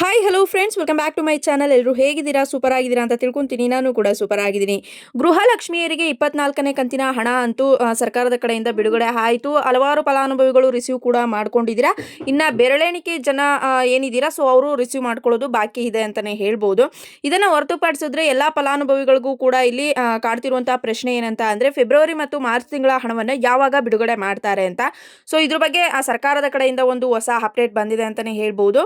Hi hello friends welcome back to my channel ಎಲ್ಲರೂ ಹೇಗಿದ್ದೀರಾ? Super ಆಗಿದ್ದೀರಾ ಅಂತ ತಿಳ್ಕೊಂತೀನಿ. ನಾನು ಕೂಡ ಸೂಪರ್ ಆಗಿದ್ದೀನಿ. ಗೃಹಲಕ್ಷ್ಮಿಯರಿಗೆ ಇಪ್ಪತ್ನಾಲ್ಕನೇ ಕಂತಿನ ಹಣ ಅಂತೂ ಸರ್ಕಾರದ ಕಡೆಯಿಂದ ಬಿಡುಗಡೆ ಆಯಿತು. ಹಲವಾರು ಫಲಾನುಭವಿಗಳು ರಿಸೀವ್ ಕೂಡ ಮಾಡ್ಕೊಂಡಿದ್ದೀರಾ. ಇನ್ನು ಬೆರಳೆಣಿಕೆ ಜನ ಏನಿದ್ದೀರಾ? ಸೊ ಅವರು ರಿಸೀವ್ ಮಾಡ್ಕೊಳ್ಳೋದು ಬಾಕಿ ಇದೆ ಅಂತಲೇ ಹೇಳ್ಬೋದು. ಇದನ್ನು ಹೊರತುಪಡಿಸಿದ್ರೆ ಎಲ್ಲ ಫಲಾನುಭವಿಗಳಿಗೂ ಕೂಡ ಇಲ್ಲಿ ಕಾಡ್ತಿರುವಂಥ ಪ್ರಶ್ನೆ ಏನಂತ ಅಂದರೆ ಫೆಬ್ರವರಿ ಮತ್ತು ಮಾರ್ಚ್ ತಿಂಗಳ ಹಣವನ್ನು ಯಾವಾಗ ಬಿಡುಗಡೆ ಮಾಡ್ತಾರೆ ಅಂತ. ಸೊ ಇದ್ರ ಬಗ್ಗೆ ಸರ್ಕಾರದ ಕಡೆಯಿಂದ ಒಂದು ಹೊಸ ಅಪ್ಡೇಟ್ ಬಂದಿದೆ ಅಂತಲೇ ಹೇಳ್ಬೋದು.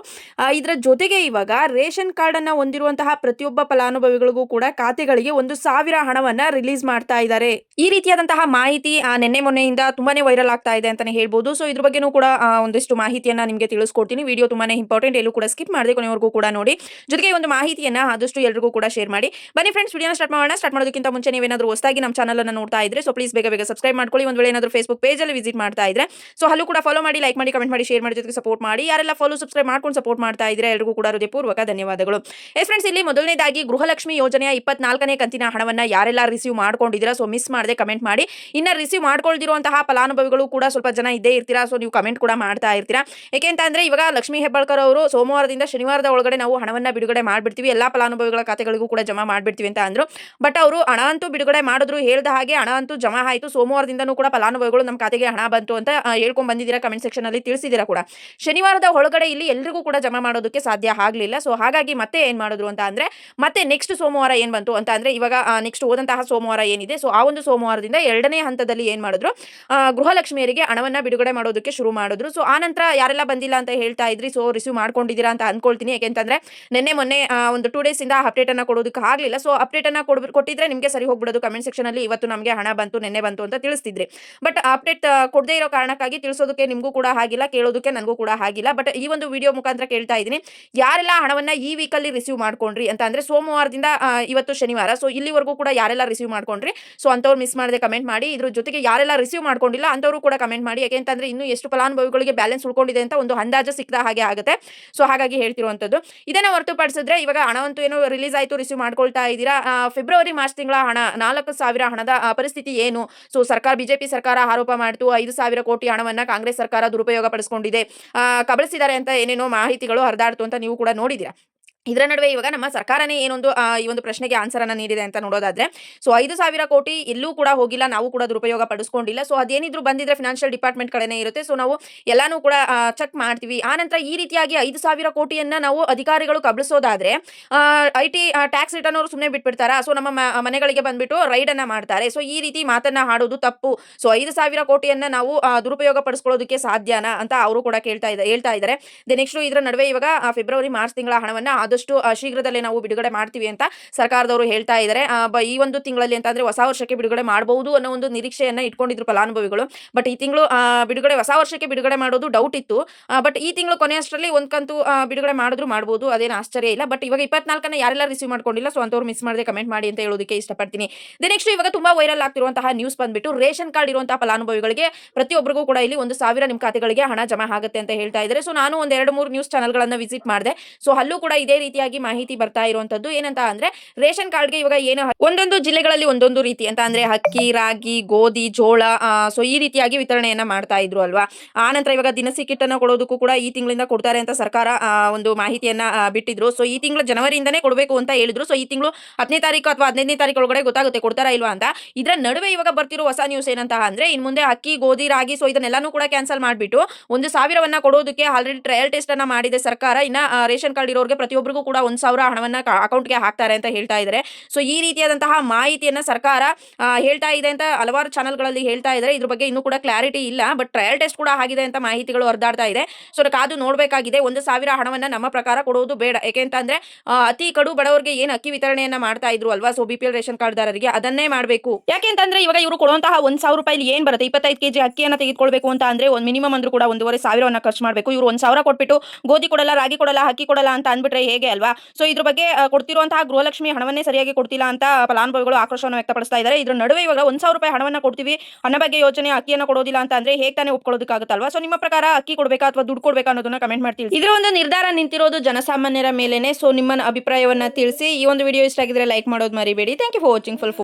ಇದರ ಇದರ ಜೊತೆಗೆ ಇವಾಗ ರೇಷನ್ ಕಾರ್ಡ್ ಅನ್ನ ಹೊಂದಿರುವಂತಹ ಪ್ರತಿಯೊಬ್ಬ ಫಲಾನುಭವಿಗಳಿಗೂ ಕೂಡ ಖಾತೆಗಳಿಗೆ ಒಂದು ಸಾವಿರ ಹಣವನ್ನ ರಿಲೀಸ್ ಮಾಡ್ತಾ ಇದ್ದಾರೆ. ಈ ರೀತಿಯಾದಂತಹ ಮಾಹಿತಿ ಆ, ನಿನ್ನೆ ಮೊನ್ನೆಯಿಂದ ತುಂಬಾನೇ ವೈರಲ್ ಆಗ್ತಾ ಇದೆ ಅಂತಾನೆ ಹೇಳ್ಬೋದು. ಸೊ ಇದ್ರ ಬಗ್ಗೆನೂ ಕೂಡ ಒಂದಿಷ್ಟು ಮಾಹಿತಿಯನ್ನ ನಿಮಗೆ ತಿಳಿಸ್ಕೊಡ್ತೀನಿ. ವಿಡಿಯೋ ತುಂಬಾನೇ ಇಂಪಾರ್ಟೆಂಟ್ ಎಲ್ಲೂ ಕೂಡ ಸ್ಕಿಪ್ ಮಾಡದೆ ಕೊನೆವರೆಗೂ ಕೂಡ ನೋಡಿ. ಜೊತೆಗೆ ಒಂದು ಮಾಹಿತಿಯನ್ನ ಆದಷ್ಟು ಎಲ್ರಿಗೂ ಕೂಡ ಶೇರ್ ಮಾಡಿ. ಬನ್ನಿ ಫ್ರೆಂಡ್ಸ್ ವಿಡಿಯೋನ ಸ್ಟಾರ್ಟ್ ಮಾಡೋಣ. ಸ್ಟಾರ್ಟ್ ಮಾಡೋದಕ್ಕಿಂತ ಮುಂಚೆ ನೀವೇನಾದ್ರೂ ಹೊಸದಾಗಿ ನಮ್ಮ ಚಾನಲ್ ಅನ್ನು ನೋಡ್ತಾ ಇದ್ರೆ ಸೊ ಪ್ಲೀಸ್ ಬೇಗ ಬೇಗ ಸಬ್ಸ್ಕ್ರೈಬ್ ಮಾಡ್ಕೊಳ್ಳಿ. ಒಂದು ವೇಳೆ ಏನಾದರೂ ಫೇಸ್ಬುಕ್ ಪೇಜಲ್ಲಿ ವಿಸಿಟ್ ಮಾಡ್ತಾ ಇದ್ರೆ ಸೊ ಅಲ್ಲೂ ಕೂಡ ಫಾಲೋ ಮಾಡಿ ಲೈಕ್ ಮಾಡಿ ಕಮೆಂಟ್ ಮಾಡಿ ಶೇರ್ ಮಾಡಿ ಜೊತೆಗೆ ಸಪೋರ್ಟ್ ಮಾಡಿ. ಯಾರೆಲ್ಲ ಫಾಲೋ ಸಬ್ಸ್ಕ್ರೈಬ್ ಮಾಡ್ಕೊಂಡು ಸಪೋರ್ಟ್ ಮಾಡ್ತಾ ಇದ್ರೆ ಎಲ್ರಿಗೂ ಕೂಡ ಹೃದಯಪೂರ್ವಕ ಧನ್ಯವಾದಗಳು. ಎಸ್ ಫ್ರೆಂಡ್ಸ್ ಇಲ್ಲಿ ಮೊದಲನೇದಾಗಿ ಗೃಹಲಕ್ಷ್ಮಿ ಯೋಜನೆಯ ಇಪ್ಪತ್ನಾಲ್ಕನೇ ಕಂತಿನ ಹಣವನ್ನ ಯಾರೆಲ್ಲ ರಿಸೀವ್ ಮಾಡ್ಕೊಂಡಿದ್ದೀರಾ ಸೊ ಮಿಸ್ ಮಾಡದೆ ಕಮೆಂಟ್ ಮಾಡಿ. ಇನ್ನ ರಿಸೀವ್ ಮಾಡ್ಕೊಳ್ದಿರುವಂತಹ ಫಲಾನುಭವಿಗಳು ಕೂಡ ಸ್ವಲ್ಪ ಜನ ಇದ್ದೇ ಇರ್ತೀರಾ ಸೊ ನೀವು ಕಮೆಂಟ್ ಕೂಡ ಮಾಡ್ತಾ ಇರ್ತೀರಾ. ಏಕೆ ಅಂತ ಅಂದ್ರೆ ಇವಾಗ ಲಕ್ಷ್ಮೀ ಹೆಬ್ಬಾಳ್ಕರ್ ಅವರು ಸೋಮವಾರದಿಂದ ಶನಿವಾರದ ಒಳಗಡೆ ನಾವು ಹಣವನ್ನ ಬಿಡುಗಡೆ ಮಾಡಿಬಿಡ್ತೀವಿ, ಎಲ್ಲ ಫಲಾನುಭವಿಗಳ ಖಾತೆಗಳಿಗೂ ಕೂಡ ಜಮಾ ಮಾಡಿಬಿಡ್ತೀವಿ ಅಂತ ಅಂದರು. ಬಟ್ ಅವರು ಹಣ ಅಂತೂ ಬಿಡುಗಡೆ ಮಾಡಿದ್ರು, ಹೇಳಿದ ಹಾಗೆ ಹಣ ಅಂತೂ ಜಮಾ ಆಯಿತು, ಸೋಮವಾರದಿಂದನೂ ಕೂಡ ಫಲಾನುಭವಿಗಳು ನಮ್ಮ ಖಾತೆಗೆ ಹಣ ಬಂತು ಅಂತ ಹೇಳ್ಕೊಂಡು ಹೇಳ್ಕೊಂಡ್ ಬಂದಿದ್ದೀರಾ ಕಮೆಂಟ್ ಸೆಕ್ಷನ್ ಅಲ್ಲಿ ತಿಳಿಸಿದ್ದೀರಾ ಕೂಡ. ಶನಿವಾರದ ಒಳಗಡೆ ಇಲ್ಲಿ ಎಲ್ಲರಿಗೂ ಕೂಡ ಜಮಾ ಮಾಡೋದಕ್ಕೆ ಸಾಧ್ಯ ಆಗಲಿಲ್ಲ. ಸೊ ಹಾಗಾಗಿ ಮತ್ತೆ ಏನು ಮಾಡಿದ್ರು ಅಂತ ಅಂದರೆ, ಮತ್ತೆ ನೆಕ್ಸ್ಟ್ ಸೋಮವಾರ ಏನು ಬಂತು ಅಂತ ಅಂದರೆ, ಇವಾಗ ನೆಕ್ಸ್ಟ್ ಹೋದಂತಹ ಸೋಮವಾರ ಏನಿದೆ. ಸೊ ಆ ಒಂದು ಸೋಮವಾರದಿಂದ ಎರಡನೇ ಹಂತದಲ್ಲಿ ಏನು ಮಾಡಿದ್ರು ಗೃಹಲಕ್ಷ್ಮಿಯರಿಗೆ ಹಣವನ್ನು ಬಿಡುಗಡೆ ಮಾಡೋದಕ್ಕೆ ಶುರು ಮಾಡಿದ್ರು. ಸೊ ಆ ನಂತರ ಯಾರೆಲ್ಲ ಬಂದಿಲ್ಲ ಅಂತ ಹೇಳ್ತಾ ಇದ್ರಿ? ಸೊ ರಿಸೀವ್ ಮಾಡ್ಕೊಂಡಿದ್ದೀರಾ ಅಂತ ಅಂದ್ಕೊಳ್ತೀನಿ ಯಾಕೆಂತಂದರೆ ನಿನ್ನೆ ಮೊನ್ನೆ ಒಂದು ಟೂ ಡೇಸಿಂದ ಅಪ್ಡೇಟನ್ನು ಕೊಡೋದಕ್ಕೆ ಆಗಲಿಲ್ಲ. ಸೊ ಅಪ್ಡೇಟನ್ನು ಅನ್ನ ಕೊಟ್ಟಿದ್ರೆ ನಿಮಗೆ ಸರಿ ಹೋಗ್ಬಿಡೋದು. ಕಮೆಂಟ್ ಸೆಕ್ಷನಲ್ಲಿ ಇವತ್ತು ನಮಗೆ ಹಣ ಬಂತು, ನಿನ್ನೆ ಬಂತು ಅಂತ ತಿಳಿಸ್ತಿದ್ರಿ. ಬಟ್ ಅಪ್ಡೇಟ್ ಕೊಡದೇ ಇರೋ ಕಾರಣಕ್ಕಾಗಿ ತಿಳಿಸೋದಕ್ಕೆ ನಿಮಗೂ ಕೂಡ ಆಗಿಲ್ಲ, ಕೇಳೋದಕ್ಕೆ ನನಗೂ ಕೂಡ ಆಗಿಲ್ಲ. ಬಟ್ ಈ ಒಂದು ವಿಡಿಯೋ ಮುಖಾಂತರ ಕೇಳ್ತಾ ಇದ್ದೀನಿ. ಯಾರೆಲ್ಲ ಹಣವನ್ನ ಈ ವೀಕಲ್ಲಿ ರಿಸೀವ್ ಮಾಡ್ಕೊಂಡ್ರಿ ಅಂತ ಅಂದ್ರೆ ಸೋಮವಾರದಿಂದ ಇವತ್ತು ಶನಿವಾರ. ಸೊ ಇಲ್ಲಿವರೆಗೂ ಕೂಡ ಯಾರೆಲ್ಲ ರಿಸೀವ್ ಮಾಡ್ಕೊಂಡ್ರಿ? ಸೊ ಅಂತವ್ರು ಮಿಸ್ ಮಾಡದೆ ಕಮೆಂಟ್ ಮಾಡಿ. ಇದ್ರ ಜೊತೆಗೆ ಯಾರೆಲ್ಲ ರಿಸೀವ್ ಮಾಡ್ಕೊಂಡಿಲ್ಲ ಅಂತವರು ಕೂಡ ಕಮೆಂಟ್ ಮಾಡಿ. ಯಾಕೆಂತಂದ್ರೆ ಇನ್ನು ಎಷ್ಟು ಫಲಾನುಭವಿಗಳಿಗೆ ಬ್ಯಾಲೆನ್ಸ್ ಉಳ್ಕೊಂಡಿದೆ ಅಂತ ಒಂದು ಅಂದಾಜು ಸಿಕ್ಕದ ಹಾಗೆ ಆಗುತ್ತೆ. ಸೊ ಹಾಗಾಗಿ ಹೇಳ್ತಿರುವಂಥದ್ದು. ಇದನ್ನ ಹೊರತುಪಡಿಸಿದ್ರೆ ಇವಾಗ ಹಣವಂತೂ ಏನು ರಿಲೀಸ್ ಆಯಿತು ರಿಸೀವ್ ಮಾಡ್ಕೊಳ್ತಾ ಇದ್ದೀರಾ? ಫೆಬ್ರವರಿ ಮಾರ್ಚ್ ತಿಂಗಳ ಹಣ, ನಾಲ್ಕು ಸಾವಿರ ಹಣದ ಪರಿಸ್ಥಿತಿ ಏನು? ಸೊ ಸರ್ಕಾರ ಬಿಜೆಪಿ ಸರ್ಕಾರ ಆರೋಪ ಮಾಡ್ತು, ಐದು ಸಾವಿರ ಕೋಟಿ ಹಣವನ್ನ ಕಾಂಗ್ರೆಸ್ ಸರ್ಕಾರ ದುರುಪಯೋಗ ಪಡಿಸ್ಕೊಂಡಿದೆ. ಕಬಳಿಸಿದ್ದಾರೆ ಅಂತ ಏನೇನೋ ಮಾಹಿತಿಗಳು ಹರಿದಾಡ್ತು ಅಂತ ನೀವು ಕೂಡ ನೋಡಿದ್ದೀರಾ? ಇದರ ನಡುವೆ ಇವಾಗ ನಮ್ಮ ಸರ್ಕಾರನೇ ಏನೊಂದು ಈ ಒಂದು ಪ್ರಶ್ನೆಗೆ ಆನ್ಸರ್ ಅನ್ನ ನೀಡಿದೆ ಅಂತ ನೋಡೋದಾದ್ರೆ ಸೊ ಐದು ಸಾವಿರ ಕೋಟಿ ಎಲ್ಲೂ ಕೂಡ ಹೋಗಿಲ್ಲ, ನಾವು ಕೂಡ ದುರುಪಯೋಗ ಪಡಿಸ್ಕೊಂಡಿಲ್ಲ ಸೊ ಅದೇನಿದ್ರು ಬಂದಿದ್ರೆ ಫಿನಾನ್ಷಿಯಲ್ ಡಿಪಾರ್ಟ್ಮೆಂಟ್ ಕಡೆನೇ ಇರುತ್ತೆ ಸೊ ನಾವು ಎಲ್ಲಾನು ಕೂಡ ಚೆಕ್ ಮಾಡ್ತೀವಿ. ಆನಂತರ ನಂತರ ಈ ರೀತಿಯಾಗಿ ಐದು ಸಾವಿರ ಕೋಟಿಯನ್ನ ನಾವು ಅಧಿಕಾರಿಗಳು ಕಬಳಿಸೋದಾದ್ರೆ ಐ ಟಿ ಟ್ಯಾಕ್ಸ್ ರಿಟರ್ನ್ ಅವರು ಸುಮ್ಮನೆ ಬಿಟ್ಬಿಡ್ತಾರಾ? ಸೊ ನಮ್ಮ ಮನೆಗಳಿಗೆ ಬಂದ್ಬಿಟ್ಟು ರೈಡ್ ಅನ್ನ ಮಾಡ್ತಾರೆ. ಸೊ ಈ ರೀತಿ ಮಾತನ್ನ ಹಾಡೋದು ತಪ್ಪು. ಸೊ ಐದು ಸಾವಿರ ಕೋಟಿಯನ್ನ ನಾವು ದುರುಪಯೋಗ ಪಡಿಸ್ಕೊಳ್ಳೋದಕ್ಕೆ ಸಾಧ್ಯನಾ ಅಂತ ಅವರು ಕೂಡ ಕೇಳ್ತಾ ಇದ್ದಾರೆ ಹೇಳ್ತಾ ಇದ್ದಾರೆ ದೆ ನೆಕ್ಸ್ಟ್ ಇದರ ನಡುವೆ ಇವಾಗ ಫೆಬ್ರವರಿ ಮಾರ್ಚ್ ತಿಂಗಳ ಹಣವನ್ನ ಆದಷ್ಟು ಶೀಘ್ರದಲ್ಲೇ ನಾವು ಬಿಡುಗಡೆ ಮಾಡ್ತೀವಿ ಅಂತ ಸರ್ಕಾರದವರು ಹೇಳ್ತಾ ಇದ್ದಾರೆ. ಈ ಒಂದು ತಿಂಗಳಲ್ಲಿ ಅಂತ ಅಂದ್ರೆ ಹೊಸ ವರ್ಷಕ್ಕೆ ಬಿಡುಗಡೆ ಮಾಡಬಹುದು ಅನ್ನೋ ಒಂದು ನಿರೀಕ್ಷೆಯನ್ನ ಇಟ್ಕೊಂಡಿದ್ರು ಫಲಾನುಭವಿಗಳು. ಬಟ್ ಈ ತಿಂಗಳು ಬಿಡುಗಡೆ, ಹೊಸ ವರ್ಷಕ್ಕೆ ಬಿಡುಗಡೆ ಮಾಡೋದು ಡೌಟ್ ಇತ್ತು. ಬಟ್ ಈ ತಿಂಗಳು ಕೊನೆಯಷ್ಟರಲ್ಲಿ ಒಂದ್ ಕಂತು ಬಿಡುಗಡೆ ಮಾಡಿದ್ರು ಮಾಡಬಹುದು ಅದೇನು ಆಶ್ಚರ್ಯ ಇಲ್ಲ. ಬಟ್ ಇವಾಗ ಇಪ್ಪತ್ನಾಲ್ಕನ ಯಾರೆಲ್ಲ ರಿಸೀವ್ ಮಾಡ್ಕೊಂಡಿಲ್ಲ ಸೊ ಅಂತವ್ರು ಮಿಸ್ ಮಾಡದೆ ಕಮೆಂಟ್ ಮಾಡಿ ಅಂತ ಹೇಳೋದಕ್ಕೆ ಇಷ್ಟಪಡ್ತೀನಿ. ದೆ ನೆಕ್ಸ್ಟ್ ಇವಾಗ ತುಂಬಾ ವೈರಲ್ ಆಗ್ತಿರುವಂತಹ ನ್ಯೂಸ್ ಬಂದ್ಬಿಟ್ಟು, ರೇಷನ್ ಕಾರ್ಡ್ ಇರುವಂತಹ ಫಲಾನುಭವಿಗಳಿಗೆ ಪ್ರತಿಯೊಬ್ಬರಿಗೂ ಕೂಡ ಇಲ್ಲಿ ಒಂದು ಸಾವಿರ ನಿಮ್ಮ ಖಾತೆಗಳಿಗೆ ಹಣ ಜಮಾ ಆಗುತ್ತೆ ಅಂತ ಹೇಳ್ತಾ ಇದ್ದಾರೆ. ಸೊ ನಾನು ಒಂದ್ ಎರಡು ಮೂರು ನ್ಯೂಸ್ ಚಾನಲ್ಗಳನ್ನ ವಿಸಿಟ್ ಮಾಡಿದೆ. ಸೊ ಅಲ್ಲೂ ಕೂಡ ಇದೇ ರೀತಿಯಾಗಿ ಮಾಹಿತಿ ಬರ್ತಾ ಇರುವಂತದ್ದು ಏನಂತ ಅಂದ್ರೆ ರೇಷನ್ ಕಾರ್ಡ್ಗೆ ಇವಾಗ ಏನು ಒಂದೊಂದು ಜಿಲ್ಲೆಗಳಲ್ಲಿ ಒಂದೊಂದು ರೀತಿ ಅಂತ ಅಂದ್ರೆ ಅಕ್ಕಿ ರಾಗಿ, ಗೋಧಿ, ಜೋಳ ಸೊ ಈ ರೀತಿಯಾಗಿ ವಿತರಣೆಯನ್ನ ಮಾಡ್ತಾ ಇದ್ರು ಅಲ್ವಾ? ಆ ನಂತರ ಇವಾಗ ದಿನಸಿ ಕಿಟ್ ಅನ್ನ ಕೊಡೋದಕ್ಕೂ ಕೂಡ ಈ ತಿಂಗಳಿಂದ ಕೊಡ್ತಾರೆ ಅಂತ ಸರ್ಕಾರ ಒಂದು ಮಾಹಿತಿಯನ್ನ ಬಿಟ್ಟಿದ್ರು. ಸೊ ಈ ತಿಂಗಳು ಜನವರಿಯಿಂದನೇ ಕೊಡಬೇಕು ಅಂತ ಹೇಳಿದ್ರು. ಸೊ ಈ ತಿಂಗಳು ಹತ್ತನೇ ತಾರೀಕು ಅಥವಾ ಹದಿನೈದನೇ ತಾರೀಕು ಒಳಗಡೆ ಗೊತ್ತಾಗುತ್ತೆ ಕೊಡ್ತಾರಾ ಇಲ್ವಾ ಅಂತ. ಇದರ ನಡುವೆ ಇವಾಗ ಬರ್ತಿರೋ ಹೊಸ ನ್ಯೂಸ್ ಏನಂತ ಅಂದ್ರೆ ಇನ್ ಮುಂದೆ ಅಕ್ಕಿ ಗೋಧಿ, ರಾಗಿ, ಸೊ ಇದನ್ನೆಲ್ಲಾನು ಕೂಡ ಕ್ಯಾನ್ಸಲ್ ಮಾಡಿಬಿಟ್ಟು ಒಂದು ಸಾವಿರವನ್ನ ಕೊಡೋದಕ್ಕೆ ಆಲ್ರೆಡಿ ಟ್ರಯಲ್ ಟೆಸ್ಟ್ ಅನ್ನ ಮಾಡಿದೆ ಸರ್ಕಾರ. ಇನ್ನ ರೇಷನ್ ಕಾರ್ಡ್ ಇರೋರಿಗೆ ಕೂಡ ಒಂದು ಸಾವಿರ ಹಣವನ್ನ ಅಕೌಂಟ್ಗೆ ಹಾಕ್ತಾರೆ ಅಂತ ಹೇಳ್ತಾ ಇದ್ದಾರೆ ಸೊ ಈ ರೀತಿಯಾದಂತಹ ಮಾಹಿತಿಯನ್ನ ಸರ್ಕಾರ ಹೇಳ್ತಾ ಇದೆ ಅಂತ ಹಲವಾರು ಚಾನಲ್ಗಳಲ್ಲಿ ಹೇಳ್ತಾ ಇದ್ದಾರೆ ಇದ್ರ ಬಗ್ಗೆ ಇನ್ನೂ ಕೂಡ ಕ್ಲಾರಿಟಿ ಇಲ್ಲ ಬಟ್ ಟ್ರಯಲ್ ಟೆಸ್ಟ್ ಕೂಡ ಆಗಿದೆ ಅಂತ ಮಾಹಿತಿಗಳು ಹರಿದಾಡ್ತಾ ಇದೆ. ಸೊ ಕಾದು ನೋಡಬೇಕಾಗಿದೆ. ಒಂದು ಸಾವಿರ ಹಣವನ್ನ ನಮ್ಮ ಪ್ರಕಾರ ಕೊಡುವುದು ಬೇಡ. ಯಾಕೆಂತಂದ್ರೆ ಆ, ಅತಿ ಕಡು ಬಡವರಿಗೆ ಏನು ಅಕ್ಕಿ ವಿತರಣೆಯನ್ನ ಮಾಡ್ತಾ ಇದ್ರು ಅಲ್ವಾ? ಸೊ ಬಿಪಿಎಲ್ ರೇಷನ್ ಕಾರ್ಡ್ ಕಾರ್ಡ್ದಾರರಿಗೆ ಅದನ್ನೇ ಮಾಡಬೇಕು. ಯಾಕೆಂತಂದ್ರೆ ಇವಾಗ ಇವರು ಕೊಡುವಂತಹ ಒಂದು ಸಾವಿರ ರೂಪಾಯಿ ಏನ್ ಬರುತ್ತೆ? ಇಪ್ಪತ್ತೈದು ಕೆಜಿ ಅಕ್ಕಿಯನ್ನ ತೆಗೆದುಕೊಳ್ಬೇಕು ಅಂತ ಅಂದ್ರೆ ಒಂದು ಮಿನಿಮಮ್ ಅಂದ್ರೂ ಕೂಡ ಒಂದೂವರೆ ಸಾವಿರವನ್ನ ಖರ್ಚು ಮಾಡಬೇಕು. ಇವರು ಒಂದ್ ಸಾವಿರ ಕೊಟ್ಬಿಟ್ಟು ಗೋಧಿ ಕೊಡಲ್ಲ ರಾಗಿ ಕೊಡಲ್ಲ ಅಕ್ಕಿ ಕೊಡಲ್ಲ ಅಂತ ಅಂದ್ಬಿಟ್ರೆ ಹೇಗೆ? ಅಲ್ವಾ? ಸೊ ಇದ್ರ ಬಗ್ಗೆ ಕೊಡ್ತಿರುವಂತಹ ಗೃಹಲಕ್ಷ್ಮಿ ಹಣವನ್ನೇ ಸರಿಯಾಗಿ ಕೊಡ್ತಿಲ್ಲ ಅಂತ ಫಲಾನುಭವಿಗಳು ಆಕ್ರೋಶವನ್ನು ವ್ಯಕ್ತಪಡಿಸ್ತಾ ಇದ್ದಾರೆ. ಇದ್ರ ನಡುವೆ ಇವಾಗ ಒಂದ್ ಸಾವಿರ ರೂಪಾಯಿ ಹಣವನ್ನ ಕೊಡ್ತೀವಿ. ಹಣ ಬಗ್ಗೆ ಯೋಜನೆ ಅಕ್ಕಿಯನ್ನು ಕೊಡೋದಿಲ್ಲ ಅಂತ ಅಂದ್ರೆ ಹೇಗೆ ತಾನೇ ಒಪ್ಕೊಳ್ಳೋದಕ್ಕಾಗುತ್ತಲ್ವಾ ಸೊ ನಿಮ್ಮ ಪ್ರಕಾರ ಅಕ್ಕಿ ಕೊಡಬೇಕಾ ಅಥವಾ ದುಡ್ಡು ಕೊಡಬೇಕಾ ಅನ್ನೋದನ್ನ ಕಮೆಂಟ್ ಮಾಡ್ತೀವಿ ಇದರ ಒಂದು ನಿರ್ಧಾರ ನಿಂತಿರೋದು ಜನಸಾಮಾನ್ಯರ ಮೇಲೆನೆ. ಸೊ ನಿಮ್ಮ ಅಭಿಪ್ರಾಯವನ್ನ ತಿಳಿಸಿ. ಈ ಒಂದು ವಿಡಿಯೋ ಇಷ್ಟ ಆಗಿದ್ರೆ ಲೈಕ್ ಮಾಡೋದು ಮರಿಬೇಡಿ. Thank you for watching full